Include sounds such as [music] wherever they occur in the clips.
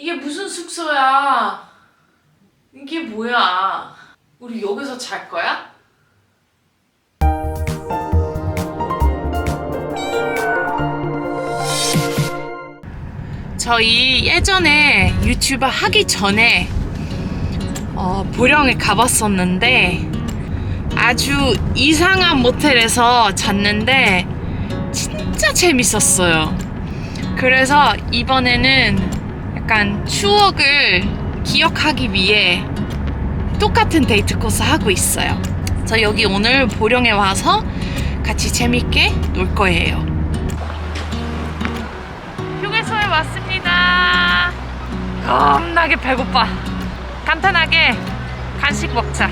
이게 무슨 숙소야? 이게 뭐야? 우리 여기서 잘 거야? 저희 예전에 유튜버 하기 전에 어, 보령에 가봤었는데 아주 이상한 모텔에서 잤는데 진짜 재밌었어요. 그래서 이번에는 약간 추억을 기억하기 위해 똑같은 데이트 코스 하고 있어요. 저 여기 오늘 보령에 와서 같이 재밌게 놀 거예요. 휴게소에 왔습니다. 겁나게 배고파. 간단하게 간식 먹자.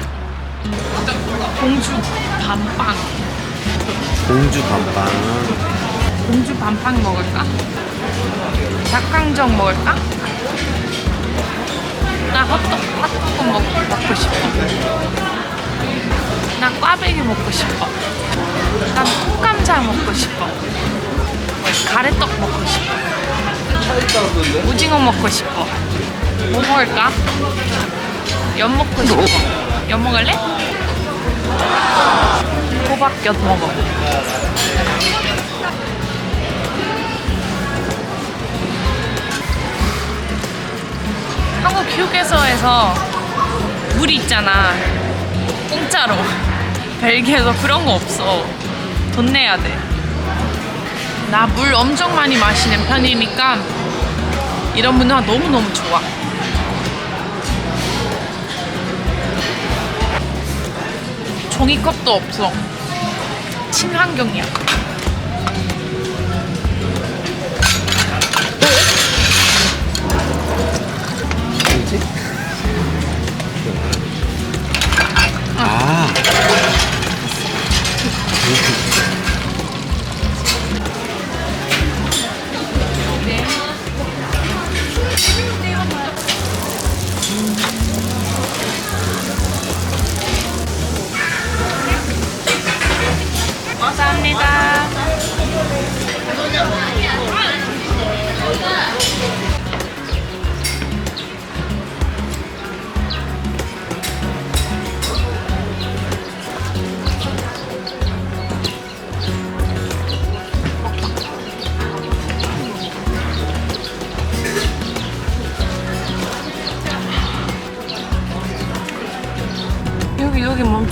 공주 밤빵. 공주 밤빵 공주 밤빵 먹을까? 닭강정 먹을까? 나 헛떡, 핫도그 먹, 먹고 싶어. 나 꽈배기 먹고 싶어. 난 통감자 먹고 싶어. 가래떡 먹고 싶어. 오징어 먹고 싶어. 뭐 먹을까? 연 먹고 싶어. 연 먹을래? 호박엿 먹어. 한국 휴게소에서 물이 있잖아. 공짜로. 벨기에도 그런 거 없어. 돈 내야 돼. 나 물 엄청 많이 마시는 편이니까 이런 문화 너무너무 좋아. 종이컵도 없어. 친환경이야. 아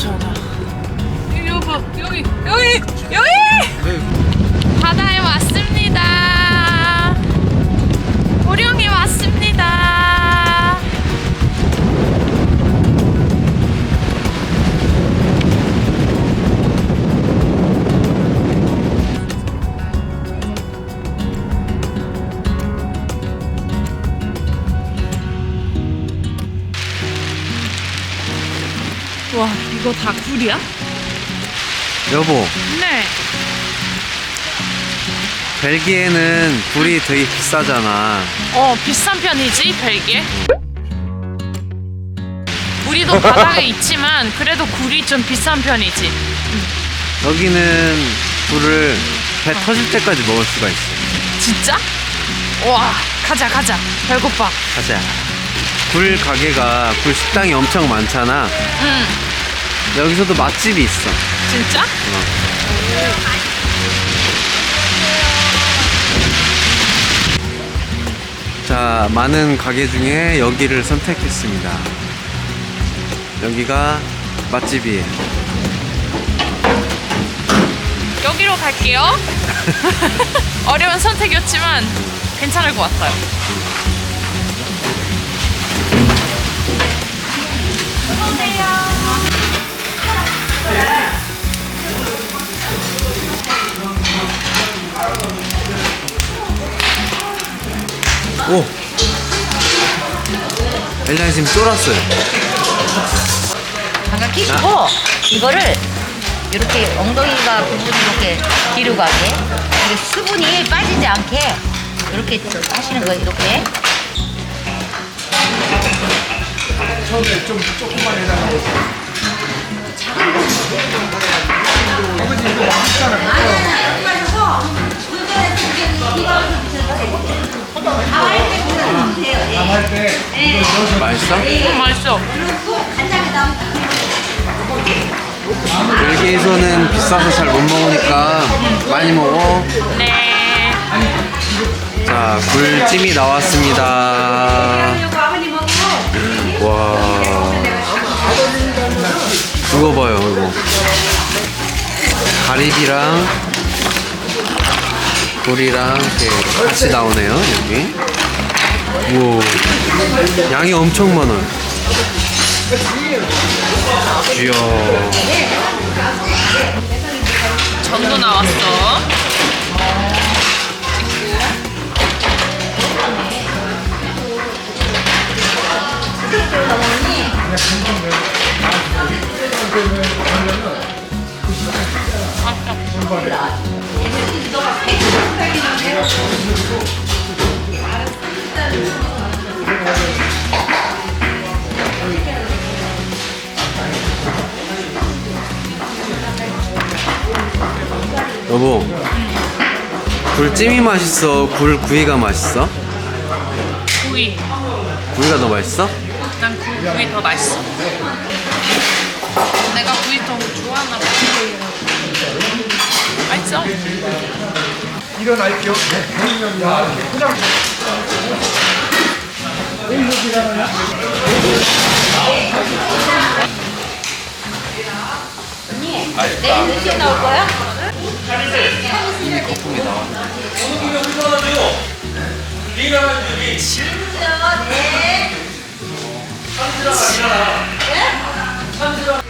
여기 와 이거 다 굴이야? 여보 네. 벨기에는 굴이 되게 비싸잖아 어 비싼 편이지 벨기에. 우리도 바다에 [laughs] 있지만 그래도 굴이 좀 비싼 편이지. 여기는 굴을 배 터질 때까지 먹을 수가 있어 진짜? 와 가자 가자 배고파. 가자 굴 가게가 굴 식당이 엄청 많잖아 응 여기서도 맛집이 있어 진짜? 자, 많은 가게 중에 여기를 선택했습니다. 여기가 맛집이에요. 여기로 갈게요. [laughs] 어려운 선택이었지만 괜찮을 것 같아요. 오! 엘리안 지금 쫄았어요. 잠깐 끼시고 이거를 이렇게 엉덩이가 부분이 이렇게 뒤로 가게 이게 수분이 빠지지 않게 이렇게 하시는 거예요 이렇게 맛있어? 음, 맛있어. 벨기에에서는 비싸서 잘 못 먹으니까 많이 먹어. 네. 자, 굴찜이 나왔습니다. 와. 이거 봐요, 이거. 가리비랑 굴이랑 이렇게 같이 나오네요, 여기. 우와. 양이 엄청 많아요. 이야. 전도 나왔어. 여보. 굴찜이 맛있어? 굴 구이가 맛있어? 구이. 구이가 더 맛있어? 난 구, 구이 더 맛있어. 내가 구이 더 좋아하나 봐. 맛있어. 일어날게요. 그냥 내일 몇 시에 나올 거야? 이미 거품이 나 일어나 여기. 일어나. 네. 현지라가 일어나. 네? 현지라.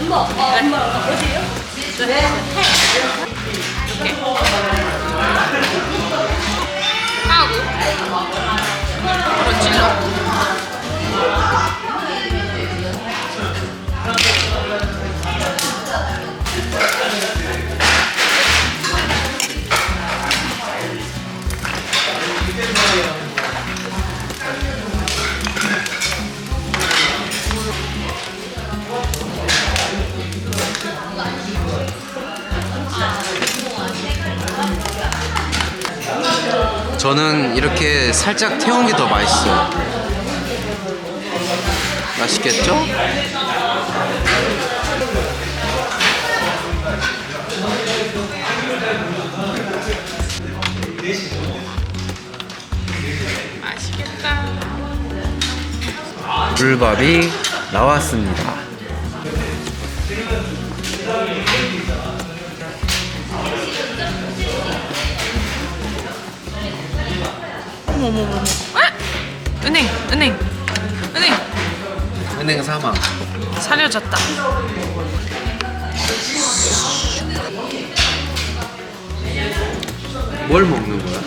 엄마, 엄마, 어디요? 네. 이렇게. 하고. 그렇지. 저는 이렇게 살짝 태운 게 더 맛있어요. 맛있겠죠? 맛있겠다. 불밥이 나왔습니다. 어머머머. 아! 은행, 은행, 은행. 은행 사망. 사려졌다. 뭘 먹는 거야?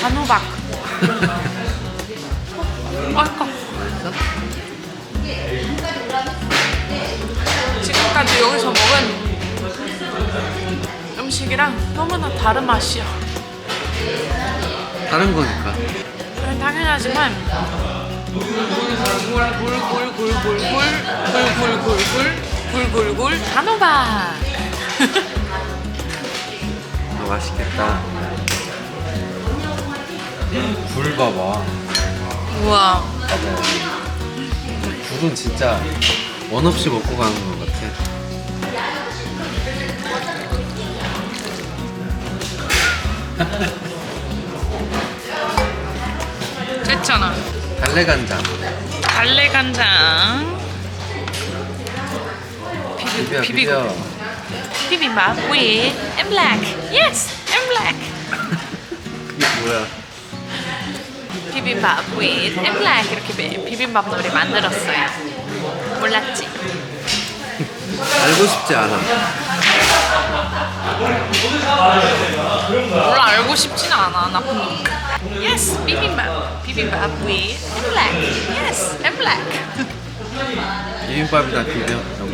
단호박. [laughs] 아까 지금까지 여기서 먹은 음식이랑 너무나 다른 맛이야. 다른 거니까. 그건 당연하지만 굴굴굴굴굴굴굴굴굴굴굴굴 단호박. 아, 맛있겠다. 굴 봐봐. 우와. 봐봐. 굴은 진짜 원 없이 먹고 가는 것 같아. [laughs] 됐잖아. 달래간장. 달래간장. 비벼, 비비고. 비벼. 비빔밥 with and black. Yes, and black. 이게 뭐야? 비빔밥 with and black 이렇게 비- 비빔밥 노래 만들었어요. 몰랐지? 알고 싶지 않아. 몰라 알고 싶진 않아 나쁜 놈. Yes, 비빔밥. 비빔밥 with and black. Yes, and black. 비빔밥이나 비벼. 여보.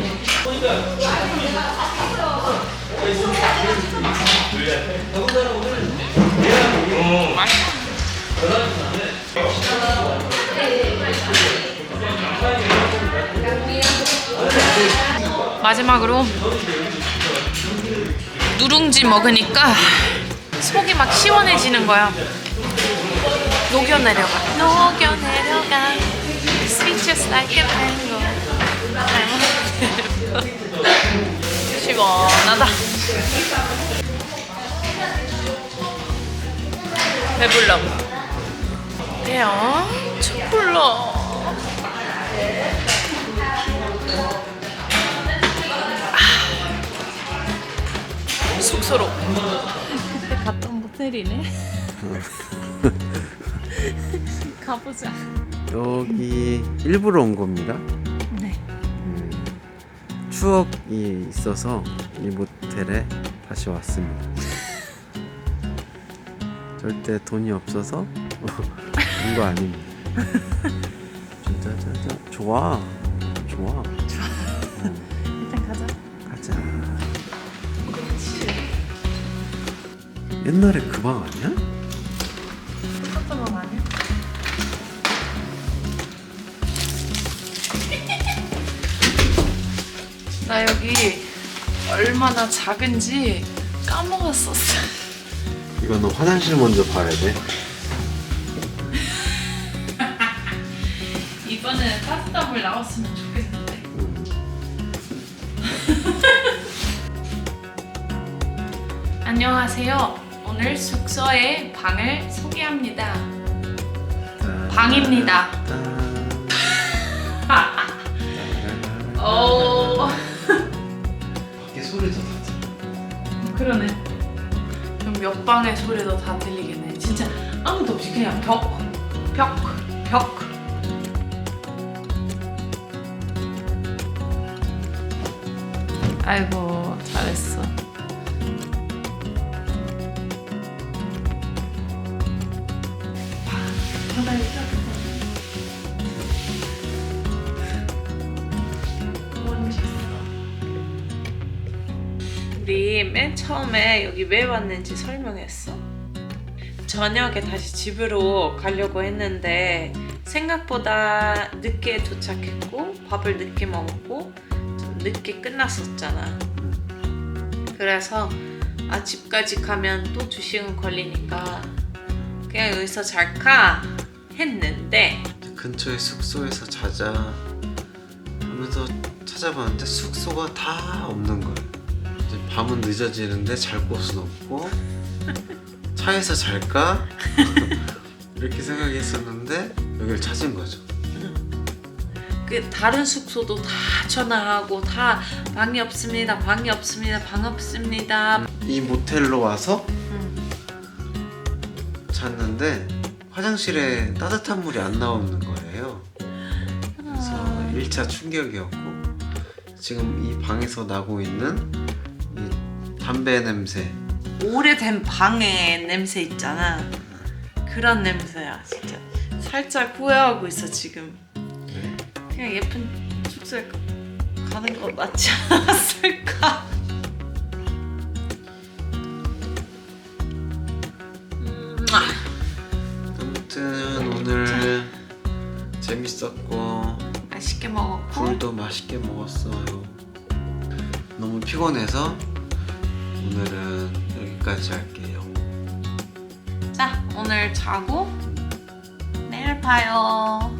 맛있어. 마지막으로 누룽지 먹으니까 속이 막 시원해지는 거야. 녹여 내려가. 녹여 내려가. Sweet just like a mango. 시원하다. 배불러. 대요 초콜릿. 아. 숙소로. 그때 갔던 모텔이네. [laughs] 가보자. 여기 일부러 온 겁니다. 네. 음, 추억이 있어서 이 모텔에 다시 왔습니다. [laughs] 절대 돈이 없어서 [laughs] 온 거 아닙니다. 짜자자 좋아 좋아 일단 가자. 가자. 옛날에 그 방 아니야? 나 여기 얼마나 작은지 까먹었었어. 이거는 화장실 먼저 봐야 돼. 이번에 따뜻한 물 나왔으면 좋겠는데. [laughs] 안녕하세요. 오늘 숙소의 방을 소개합니다. 방입니다. 오, [laughs] [laughs] 그러네. 그럼 몇 방의 소리도 다 들리겠네. 진짜 아무도 없이 그냥 벽, 벽, 벽. 아이고 잘했어. 맨 처음에 여기 왜 왔는지 설명했어? 저녁에 다시 집으로 가려고 했는데 생각보다 늦게 도착했고 밥을 늦게 먹었고 좀 늦게 끝났었잖아. 그래서 아 집까지 가면 또두 시간 걸리니까 그냥 여기서 잘까 했는데 근처에 숙소에서 자자 하면서 찾아봤는데 숙소가 다 없는 거예요. 밤은 늦어지는데 잘 곳은 없고 차에서 잘까 [laughs] 이렇게 생각했었는데 여기를 찾은 거죠. 그 다른 숙소도 다 전화하고 다 방이 없습니다 방이 없습니다 방 없습니다 이 모텔로 와서 음. 잤는데 화장실에 따뜻한 물이 안 나오는 거예요. 그래서 1차 충격이었고 지금 이 방에서 나고 있는 이 담배 냄새 오래된 방에 냄새 있잖아. 그런 냄새야, 진짜. 살짝 후회하고 있어 지금. 그냥 예쁜 숙소에 가는 거 맞지 않았을까? 음, 아, 아무튼 오늘 재밌었고 맛있게 먹었고 굴도 맛있게 먹었어요. 너무 피곤해서 오늘은 여기까지 할게요. 자 오늘 자고 내일 봐요.